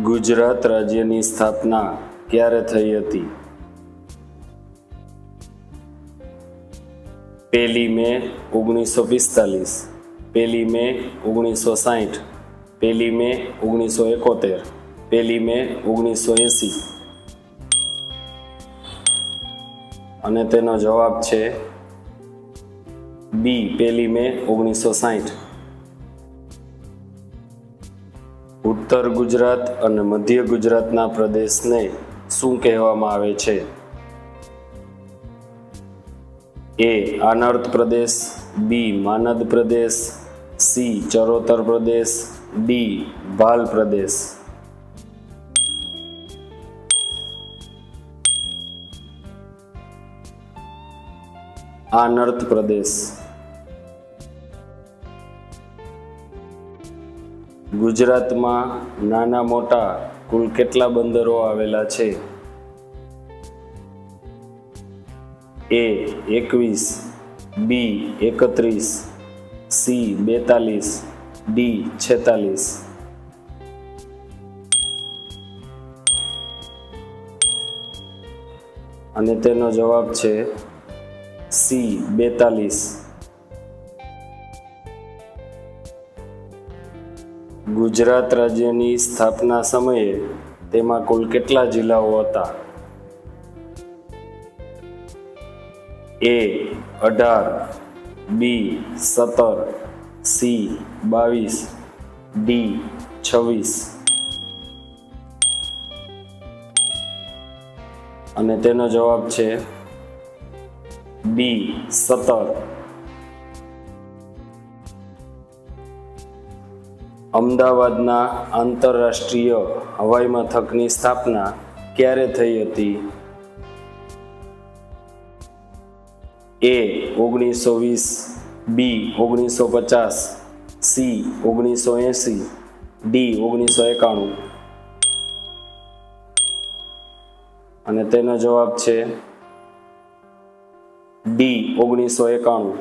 ગુજરાત રાજ્યની સ્થાપના ક્યારે થઈ હતી? પહેલી મે ઓગણીસો પિસ્તાલીસ, પહેલી મે ઓગણીસો સાઠ પહેલી મે ઓગણીસો એકોતેર, પહેલી મે ઓગણીસો એંસી. અને તેનો જવાબ છે બી, પહેલી મે ઓગણીસો સાઠ ઉત્તર ગુજરાત અને મધ્ય ગુજરાતના પ્રદેશને શું કહેવામાં આવે છે? એ, આનર્ત પ્રદેશ, બી, માનદ પ્રદેશ, સી, ચરોતર પ્રદેશ, ડી, ભાલ પ્રદેશ. આનર્ત પ્રદેશ. ગુજરાતમાં નાના મોટા કુલ કેટલા બંદરો આવેલા છે? એ એકવીસ, બી એકત્રીસ, સી બેતાલીસ, ડી છેતાલીસ. અને તેનો જવાબ છે સી બેતાલીસ. ગુજરાત રાજ્યની સ્થાપના સમયે તેમાં કુલ કેટલા જિલ્લાઓ હતા? એ અઢાર બી સત્તર સી બાવીસ ડી છવ્વીસ. અને તેનો જવાબ છે બી સત્તર. અમદાવાદના આંતરરાષ્ટ્રીય હવાઈ મથકની સ્થાપના ક્યારે થઈ હતી? એ ઓગણીસો વીસ બી ઓગણીસો પચાસ સી ઓગણીસો એંસી ડી ઓગણીસો એકાણું અને તેનો જવાબ છે ડી ઓગણીસો એકાણું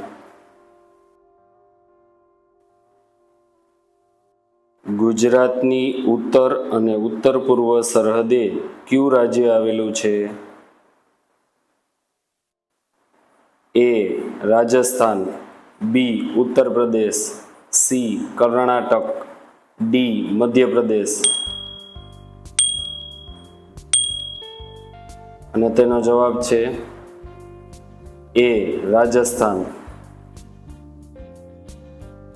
ગુજરાતની ઉત્તર અને ઉત્તર પૂર્વ સરહદે કયું રાજ્ય આવેલું છે? એ, રાજસ્થાન. બી ઉત્તર પ્રદેશ સી, કર્ણાટક. ડી, મધ્યપ્રદેશ. અને તેનો જવાબ છે એ, રાજસ્થાન.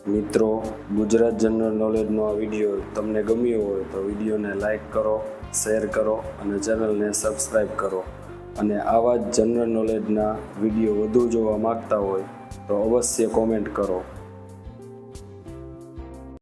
મિત્રો, ગુજરાત જનરલ નોલેજનો આ વીડિયો તમને ગમ્યો હોય તો વિડીયોને લાઇક કરો શેર કરો અને ચેનલને સબસ્ક્રાઈબ કરો. અને આવા જ જનરલ નોલેજના વીડિયો વધુ જોવા માંગતા હોય તો અવશ્ય કોમેન્ટ કરો.